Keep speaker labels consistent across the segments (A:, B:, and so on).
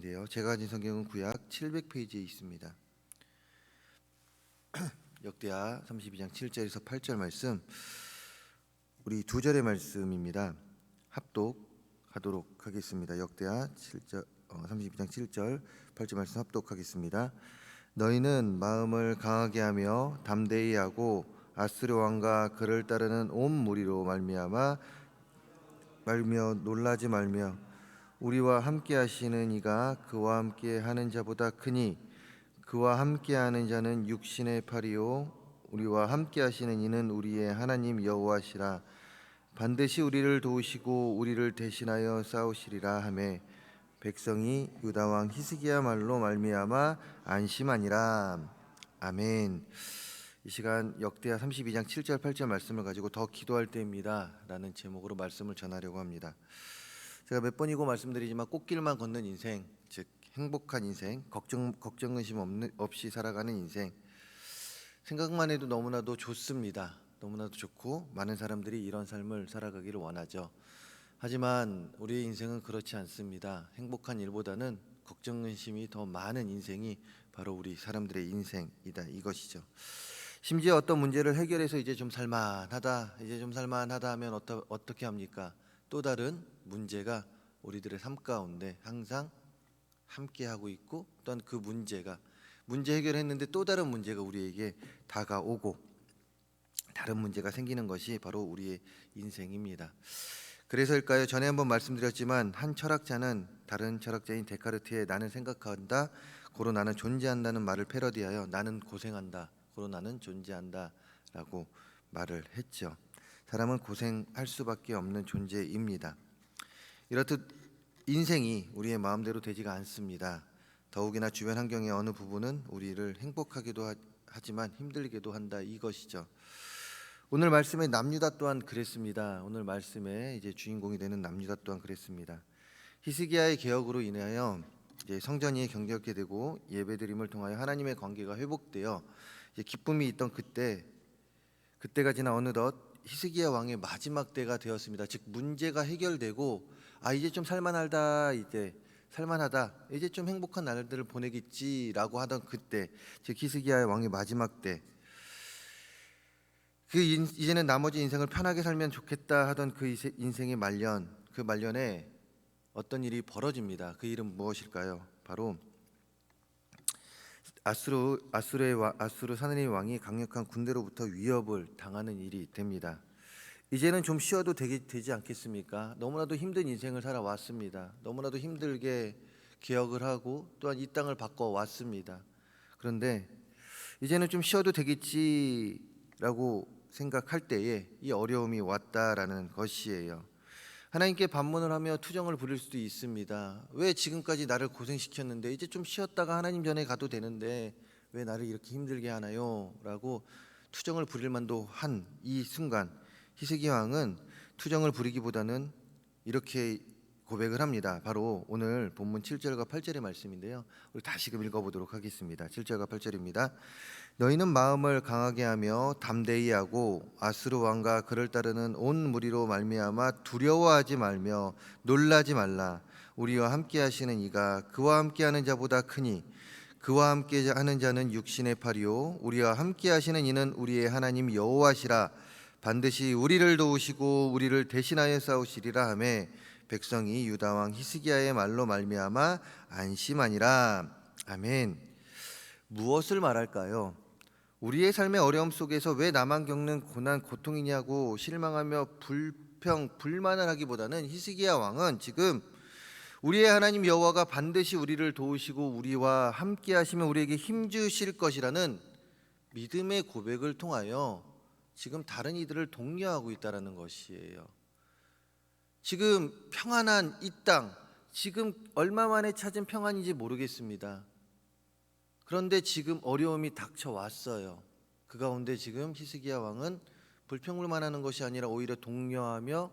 A: 말씀인데요. 제가 가진 성경은 구약 700페이지에 있습니다. 역대하 32장 7절에서 8절 말씀 우리 두 절의 말씀입니다. 합독하도록 하겠습니다. 역대하 7절 어, 32장 7절 8절 말씀 합독하겠습니다. 너희는 마음을 강하게 하며 담대히 하고 아스르 왕과 그를 따르는 온 무리로 말미암아 말며 놀라지 말며 우리와 함께 하시는 이가 그와 함께 하는 자보다 크니 그와 함께 하는 자는 육신의 팔이요 우리와 함께 하시는 이는 우리의 하나님 여호와시라 반드시 우리를 도우시고 우리를 대신하여 싸우시리라 하매 백성이 유다 왕 히스기야 말로 말미암아 안심하니라 아멘. 이 시간 역대하 32장 7절 8절 말씀을 가지고 더 기도할 때입니다라는 제목으로 말씀을 전하려고 합니다. 제가 몇 번이고 말씀드리지만 꽃길만 걷는 인생, 즉 행복한 인생, 걱정 걱정 근심 없는, 없이 살아가는 인생 생각만 해도 너무나도 좋습니다. 너무나도 좋고 많은 사람들이 이런 삶을 살아가기를 원하죠. 하지만 우리의 인생은 그렇지 않습니다. 행복한 일보다는 걱정 근심이 더 많은 인생이 바로 우리 사람들의 인생이다 이것이죠. 심지어 어떤 문제를 해결해서 이제 좀 살만하다, 이제 좀 살만하다 하면 어떠, 어떻게 합니까? 또 다른 문제가 우리들의 삶 가운데 항상 함께 하고 있고 또한 그 문제가 문제 해결했는데 또 다른 문제가 우리에게 다가오고 다른 문제가 생기는 것이 바로 우리의 인생입니다. 그래서일까요? 전에 한번 말씀드렸지만 한 철학자는 다른 철학자인 데카르트의 나는 생각한다, 고로 나는 존재한다는 말을 패러디하여 나는 고생한다, 고로 나는 존재한다라고 말을 했죠. 사람은 고생할 수밖에 없는 존재입니다. 이렇듯 인생이 우리의 마음대로 되지가 않습니다. 더욱이나 주변 환경의 어느 부분은 우리를 행복하게도 하- 하지만 힘들게도 한다 이것이죠. 오늘 말씀의 남유다 또한 그랬습니다. 오늘 말씀의 이제 주인공이 되는 남유다 또한 그랬습니다. 히스기야의 개혁으로 인하여 이제 성전이 경계하게 되고 예배드림을 통하여 하나님의 관계가 회복되어 기쁨이 있던 그때 그때가 지나 어느덧 히스기야 왕의 마지막 때가 되었습니다. 즉 문제가 해결되고 아 이제 좀 살만하다 이제 살만하다 이제 좀 행복한 날들을 보내겠지라고 하던 그때 즉 히스기야 왕의 마지막 때그 이제는 나머지 인생을 편하게 살면 좋겠다 하던 그 인생의 말년 그 말년에 어떤 일이 벌어집니다. 그 일은 무엇일까요? 바로 아수르 아수르의 와- 아수르 사느리 왕이 강력한 군대로부터 위협을 당하는 일이 됩니다. 이제는 좀 쉬어도 되게, 되지 않겠습니까? 너무나도 힘든 인생을 살아왔습니다. 너무나도 힘들게 개혁을 하고 또한 이 땅을 바꿔 왔습니다. 그런데 이제는 좀 쉬어도 되겠지라고 생각할 때에 이 어려움이 왔다라는 것이에요. 하나님께 반문을 하며 투정을 부릴 수도 있습니다. 왜 지금까지 나를 고생시켰는데 이제 좀 쉬었다가 하나님 전에 가도 되는데 왜 나를 이렇게 힘들게 하나요? 라고 투정을 부릴 만도 한 이 순간 희세기 왕은 투정을 부리기보다는 이렇게 고백을 합니다. 바로 오늘 본문 7절과 8절의 말씀인데요. 우리 다시금 읽어보도록 하겠습니다. 7절과 8절입니다. 너희는 마음을 강하게 하며 담대히 하고 아수르 왕과 그를 따르는 온 무리로 말미암아 두려워하지 말며 놀라지 말라. 우리와 함께 하시는 이가 그와 함께 하는 자보다 크니 그와 함께 하는 자는 육신의 팔이요 우리와 함께 하시는 이는 우리의 하나님 여호와시라 반드시 우리를 도우시고 우리를 대신하여 싸우시리라 하매 백성이 유다 왕 히스기야의 말로 말미암아 안심하니라 아멘. 무엇을 말할까요? 우리의 삶의 어려움 속에서 왜 나만 겪는 고난 고통이냐고 실망하며 불평 불만을 하기보다는 히스기야 왕은 지금 우리의 하나님 여호와가 반드시 우리를 도우시고 우리와 함께 하시면 우리에게 힘 주실 것이라는 믿음의 고백을 통하여 지금 다른 이들을 독려하고 있다라는 것이에요. 지금 평안한 이 땅, 지금 얼마 만에 찾은 평안인지 모르겠습니다. 그런데 지금 어려움이 닥쳐왔어요. 그 가운데 지금 히스기야 왕은 불평불만 하는 것이 아니라 오히려 독려하며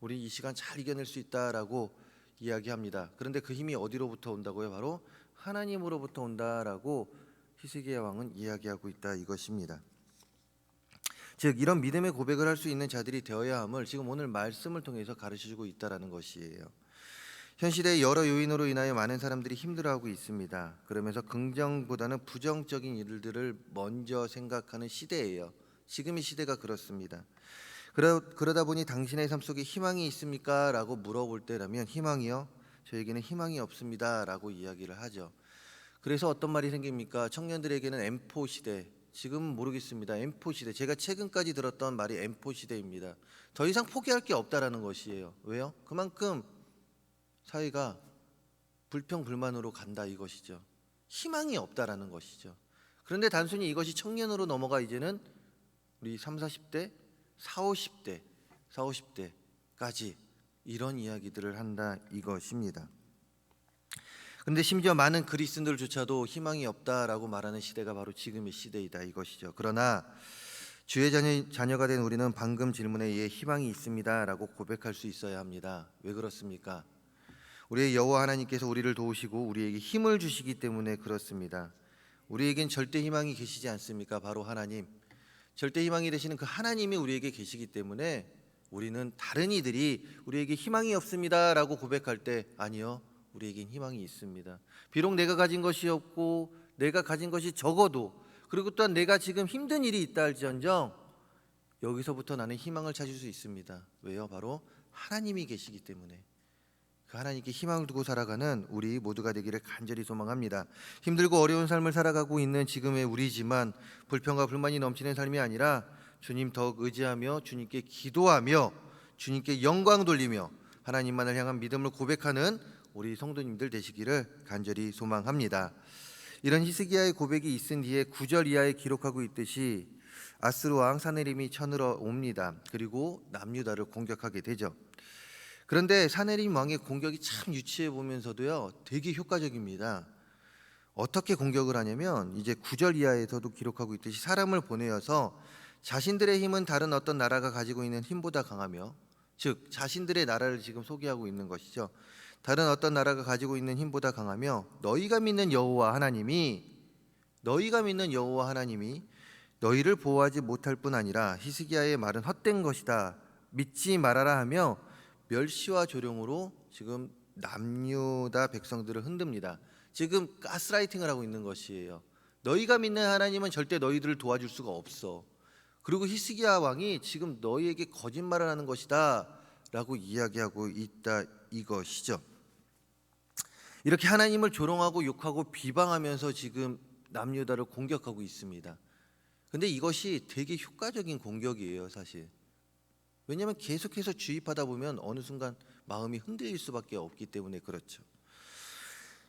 A: 우리 이 시간 잘 이겨낼 수 있다라고 이야기합니다. 그런데 그 힘이 어디로부터 온다고요? 바로 하나님으로부터 온다라고 히스기야 왕은 이야기하고 있다 이것입니다. 즉 이런 믿음의 고백을 할 수 있는 자들이 되어야 함을 지금 오늘 말씀을 통해서 가르쳐 주고 있다라는 것이에요. 현 시대의 여러 요인으로 인하여 많은 사람들이 힘들어하고 있습니다. 그러면서 긍정보다는 부정적인 일들을 먼저 생각하는 시대예요. 지금의 시대가 그렇습니다. 그러, 그러다 보니 당신의 삶 속에 희망이 있습니까? 라고 물어볼 때라면 희망이요? 저에게는 희망이 없습니다. 라고 이야기를 하죠. 그래서 어떤 말이 생깁니까? 청년들에게는 M4 시대, 지금 모르겠습니다. M4 시대. 제가 최근까지 들었던 말이 M4 시대입니다. 더 이상 포기할 게 없다라는 것이에요. 왜요? 그만큼 사회가 불평 불만으로 간다 이것이죠. 희망이 없다라는 것이죠. 그런데 단순히 이것이 청년으로 넘어가 이제는 우리 3, 40대, 4, 50대, 4, 50대까지 이런 이야기들을 한다 이것입니다. 근데 심지어 많은 그리스도들조차도 희망이 없다라고 말하는 시대가 바로 지금의 시대이다 이것이죠. 그러나 주의 자녀, 자녀 가 된 우리는 방금 질문에 의해 희망이 있습니다라고 고백할 수 있어야 합니다. 왜 그렇습니까? 우리의 여호와 하나님께서 우리를 도우시고 우리에게 힘을 주시기 때문에 그렇습니다. 우리에겐 절대 희망이 계시지 않습니까? 바로 하나님. 절대 희망이 되시는 그 하나님이 우리에게 계시기 때문에 우리는 다른 이들이 우리에게 희망이 없습니다라고 고백할 때 아니요. 우리에겐 희망이 있습니다. 비록 내가 가진 것이 없고 내가 가진 것이 적어도 그리고 또한 내가 지금 힘든 일이 있다 할지언정 여기서부터 나는 희망을 찾을 수 있습니다. 왜요? 바로 하나님이 계시기 때문에 그 하나님께 희망을 두고 살아가는 우리 모두가 되기를 간절히 소망합니다. 힘들고 어려운 삶을 살아가고 있는 지금의 우리지만 불평과 불만이 넘치는 삶이 아니라 주님 더욱 의지하며 주님께 기도하며 주님께 영광 돌리며 하나님만을 향한 믿음을 고백하는 우리 성도님들 되시기를 간절히 소망합니다. 이런 히스기야의 고백이 있은 뒤에 9절 이하에 기록하고 있듯이 아스루 왕 사네림이 쳐들어 옵니다. 그리고 남유다를 공격하게 되죠. 그런데 사네림 왕의 공격이 참 유치해 보면서도요 되게 효과적입니다. 어떻게 공격을 하냐면 이제 9절 이하에서도 기록하고 있듯이 사람을 보내어서 자신들의 힘은 다른 어떤 나라가 가지고 있는 힘보다 강하며 즉 자신들의 나라를 지금 소개하고 있는 것이죠. 다른 어떤 나라가 가지고 있는 힘보다 강하며 너희가 믿는 여호와 하나님이 너희가 믿는 여호와 하나님이 너희를 보호하지 못할 뿐 아니라 히스기야의 말은 헛된 것이다. 믿지 말아라 하며 멸시와 조롱으로 지금 남유다 백성들을 흔듭니다. 지금 가스라이팅을 하고 있는 것이에요. 너희가 믿는 하나님은 절대 너희들을 도와줄 수가 없어. 그리고 히스기야 왕이 지금 너희에게 거짓말을 하는 것이다라고 이야기하고 있다 이것이죠. 이렇게 하나님을 조롱하고 욕하고 비방하면서 지금 남유다를 공격하고 있습니다. 근데 이것이 되게 효과적인 공격이에요, 사실. 왜냐하면 계속해서 주입하다 보면 어느 순간 마음이 흔들릴 수밖에 없기 때문에 그렇죠.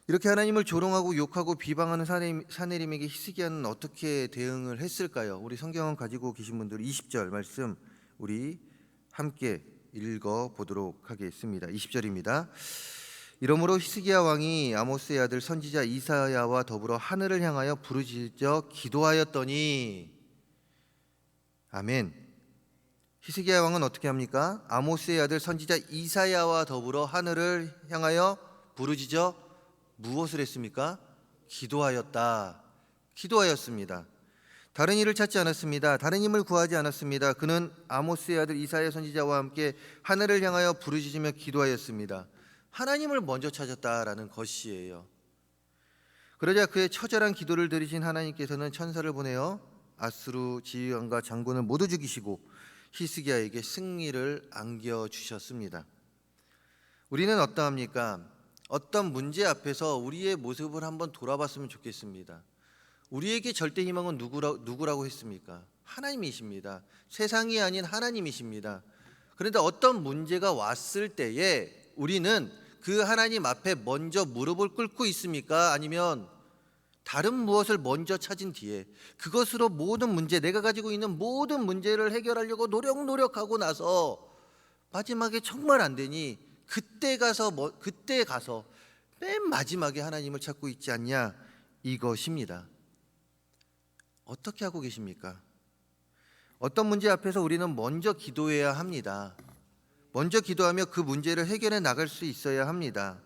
A: 이렇게 하나님을 조롱하고 욕하고 비방하는 사내림, 사내림에게 히스기야는 어떻게 대응을 했을까요? 우리 성경을 가지고 계신 분들 20절 말씀 우리 함께 읽어 보도록 하겠습니다. 20절입니다. 이러므로 히스기야 왕이 아모스의 아들 선지자 이사야와 더불어 하늘을 향하여 부르짖어 기도하였더니 아멘. 히스기야 왕은 어떻게 합니까? 아모스의 아들 선지자 이사야와 더불어 하늘을 향하여 부르짖어 무엇을 했습니까? 기도하였다. 기도하였습니다. 다른 일을 찾지 않았습니다. 다른 힘을 구하지 않았습니다. 그는 아모스의 아들 이사야 선지자와 함께 하늘을 향하여 부르짖으며 기도하였습니다. 하나님을 먼저 찾았다라는 것이에요. 그러자 그의 처절한 기도를 들으신 하나님께서는 천사를 보내어 아스루 지휘관과 장군을 모두 죽이시고 히스기야에게 승리를 안겨 주셨습니다. 우리는 어떠합니까? 어떤 문제 앞에서 우리의 모습을 한번 돌아봤으면 좋겠습니다. 우리에게 절대 희망은 누구라, 누구라고 했습니까? 하나님이십니다. 세상이 아닌 하나님이십니다. 그런데 어떤 문제가 왔을 때에 우리는 그 하나님 앞에 먼저 무릎을 꿇고 있습니까? 아니면 다른 무엇을 먼저 찾은 뒤에 그것으로 모든 문제 내가 가지고 있는 모든 문제를 해결하려고 노력 노력하고 나서 마지막에 정말 안 되니 그때 가서 뭐 그때 가서 맨 마지막에 하나님을 찾고 있지 않냐 이것입니다. 어떻게 하고 계십니까? 어떤 문제 앞에서 우리는 먼저 기도해야 합니다. 먼저 기도하며 그 문제를 해결해 나갈 수 있어야 합니다.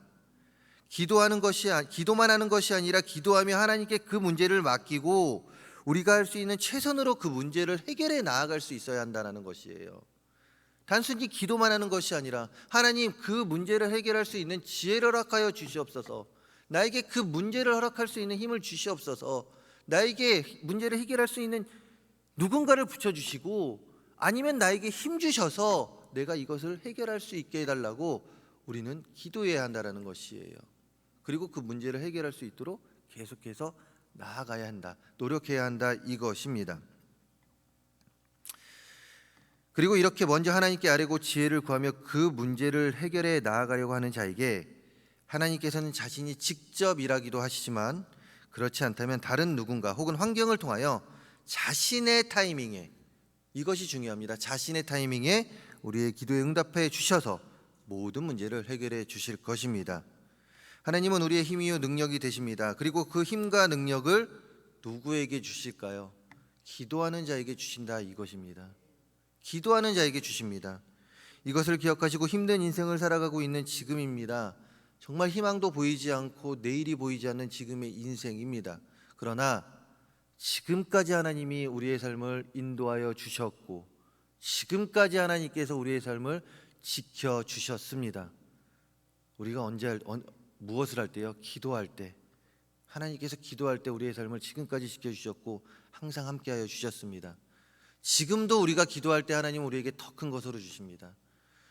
A: 기도하는 것이 아- 기도만 하는 것이 아니라 기도하며 하나님께 그 문제를 맡기고 우리가 할 수 있는 최선으로 그 문제를 해결해 나아갈 수 있어야 한다는 것이에요. 단순히 기도만 하는 것이 아니라 하나님 그 문제를 해결할 수 있는 지혜를 허락하여 주시옵소서. 나에게 그 문제를 허락할 수 있는 힘을 주시옵소서. 나에게 문제를 해결할 수 있는 누군가를 붙여 주시고 아니면 나에게 힘 주셔서 내가 이것을 해결할 수 있게 해 달라고 우리는 기도해야 한다라는 것이에요. 그리고 그 문제를 해결할 수 있도록 계속해서 나아가야 한다. 노력해야 한다 이것입니다. 그리고 이렇게 먼저 하나님께 아뢰고 지혜를 구하며 그 문제를 해결해 나아가려고 하는 자에게 하나님께서는 자신이 직접 일하기도 하시지만 그렇지 않다면 다른 누군가 혹은 환경을 통하여 자신의 타이밍에 이것이 중요합니다. 자신의 타이밍에 우리의 기도에 응답해 주셔서 모든 문제를 해결해 주실 것입니다. 하나님은 우리의 힘이요 능력이 되십니다. 그리고 그 힘과 능력을 누구에게 주실까요? 기도하는 자에게 주신다 이것입니다. 기도하는 자에게 주십니다. 이것을 기억하시고 힘든 인생을 살아가고 있는 지금입니다. 정말 희망도 보이지 않고 내일이 보이지 않는 지금의 인생입니다. 그러나 지금까지 하나님이 우리의 삶을 인도하여 주셨고 지금까지 하나님께서 우리의 삶을 지켜 주셨습니다. 우리가 언제 무엇을 할 때요? 기도할 때 하나님께서 기도할 때 우리의 삶을 지금까지 지켜 주셨고 항상 함께하여 주셨습니다. 지금도 우리가 기도할 때 하나님은 우리에게 더 큰 것으로 주십니다.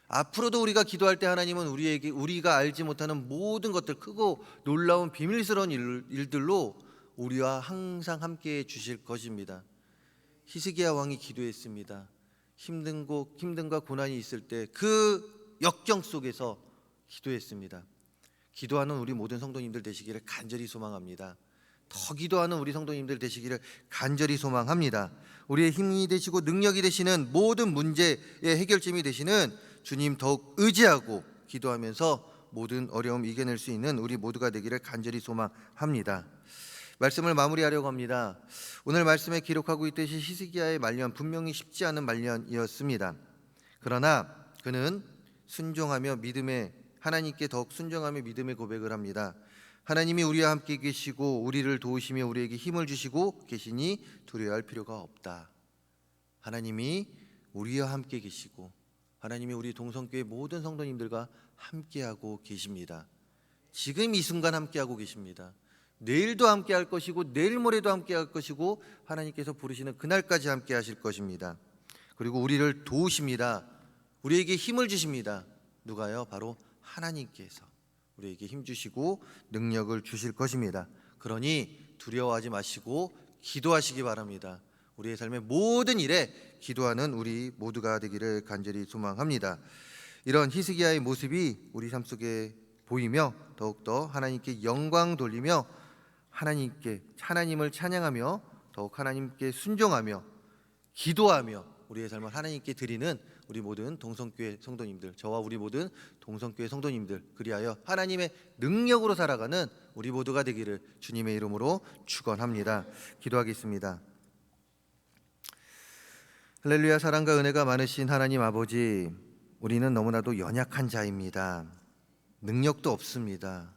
A: 앞으로도 우리가 기도할 때 하나님은 우리에게 우리가 알지 못하는 모든 것들 크고 놀라운 비밀스러운 일, 일들로 우리와 항상 함께 해 주실 것입니다. 히스기야 왕이 기도했습니다. 힘든 곳 힘든과 고난이 있을 때 그 역경 속에서 기도했습니다. 기도하는 우리 모든 성도님들 되시기를 간절히 소망합니다. 더 기도하는 우리 성도님들 되시기를 간절히 소망합니다. 우리의 힘이 되시고 능력이 되시는 모든 문제의 해결점이 되시는 주님 더욱 의지하고 기도하면서 모든 어려움 이겨낼 수 있는 우리 모두가 되기를 간절히 소망합니다. 말씀을 마무리하려고 합니다. 오늘 말씀에 기록하고 있듯이 히스기야의 말년 분명히 쉽지 않은 말년이었습니다. 그러나 그는 순종하며 믿음의 하나님께 더욱 순종하며 믿음의 고백을 합니다. 하나님이 우리와 함께 계시고 우리를 도우시며 우리에게 힘을 주시고 계시니 두려워할 필요가 없다. 하나님이 우리와 함께 계시고 하나님이 우리 동성교회 모든 성도님들과 함께하고 계십니다. 지금 이 순간 함께하고 계십니다. 내일도 함께할 것이고 내일 모레도 함께할 것이고 하나님께서 부르시는 그날까지 함께하실 것입니다. 그리고 우리를 도우십니다. 우리에게 힘을 주십니다. 누가요? 바로 하나님께서 우리에게 힘 주시고 능력을 주실 것입니다. 그러니 두려워하지 마시고 기도하시기 바랍니다. 우리의 삶의 모든 일에 기도하는 우리 모두가 되기를 간절히 소망합니다. 이런 히스기야의 모습이 우리 삶 속에 보이며 더욱더 하나님께 영광 돌리며 하나님께 하나님을 찬양하며 더욱 하나님께 순종하며 기도하며 우리의 삶을 하나님께 드리는 우리 모든 동성교회 성도님들, 저와 우리 모든 동성교회 성도님들 그리하여 하나님의 능력으로 살아가는 우리 모두가 되기를 주님의 이름으로 축원합니다. 기도하겠습니다. 할렐루야 사랑과 은혜가 많으신 하나님 아버지, 우리는 너무나도 연약한 자입니다. 능력도 없습니다.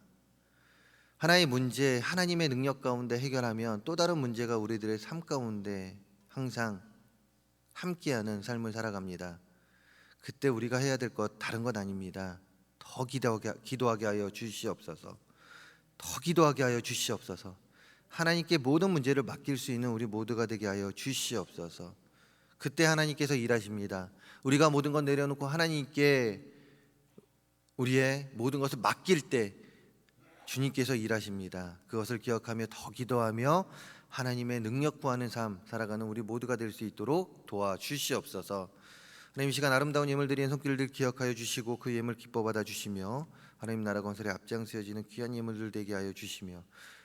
A: 하나의 문제, 하나님의 능력 가운데 해결하면 또 다른 문제가 우리들의 삶 가운데 항상 함께하는 삶을 살아갑니다. 그때 우리가 해야 될 것 다른 것 아닙니다. 더 기도하게, 기도하게 하여 주시옵소서. 더 기도하게 하여 주시옵소서. 하나님께 모든 문제를 맡길 수 있는 우리 모두가 되게 하여 주시옵소서. 그때 하나님께서 일하십니다. 우리가 모든 것 내려놓고 하나님께 우리의 모든 것을 맡길 때 주님께서 일하십니다. 그것을 기억하며 더 기도하며 하나님의 능력 구하는 삶 살아가는 우리 모두가 될 수 있도록 도와주시옵소서. 하나님 이 시간 아름다운 예물 드리는 손길들 기억하여 주시고 그 예물 기뻐 받아 주시며 하나님 나라 건설에 앞장서어지는 귀한 예물들 되게 하여 주시며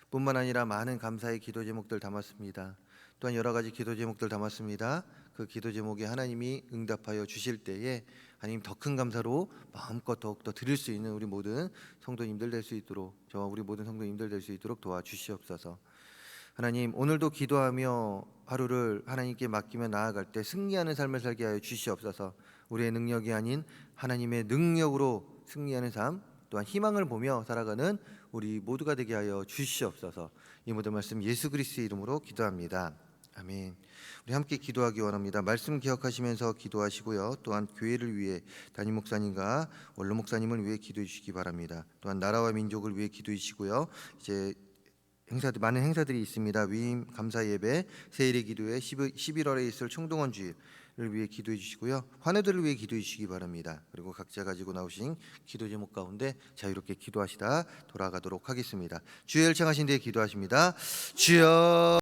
A: 뿐만 아니라 많은 감사의 기도 제목들 담았습니다. 또한 여러 가지 기도 제목들 담았습니다. 그 기도 제목에 하나님이 응답하여 주실 때에 하나님 더 큰 감사로 마음껏 더욱 더 드릴 수 있는 우리 모든 성도님들 될 수 있도록 저와 우리 모든 성도님들 될 수 있도록 도와주시옵소서. 하나님 오늘도 기도하며 하루를 하나님께 맡기며 나아갈 때 승리하는 삶을 살게 하여 주시옵소서. 우리의 능력이 아닌 하나님의 능력으로 승리하는 삶 또한 희망을 보며 살아가는 우리 모두가 되게 하여 주시옵소서. 이 모든 말씀 예수 그리스도의 이름으로 기도합니다. 아멘. 우리 함께 기도하기 원합니다. 말씀 기억하시면서 기도하시고요. 또한 교회를 위해 담임 목사님과 원로 목사님을 위해 기도해 주시기 바랍니다. 또한 나라와 민족을 위해 기도해 주시고요. 이제 행사들 많은 행사들이 있습니다. 위임 감사 예배, 세일의 기도회, 11 월에 있을 총동원 주일을 위해 기도해 주시고요. 환우들을 위해 기도해 주시기 바랍니다. 그리고 각자 가지고 나오신 기도 제목 가운데 자유롭게 기도하시다 돌아가도록 하겠습니다. 주여 열창하신 뒤에 기도하십니다. 주여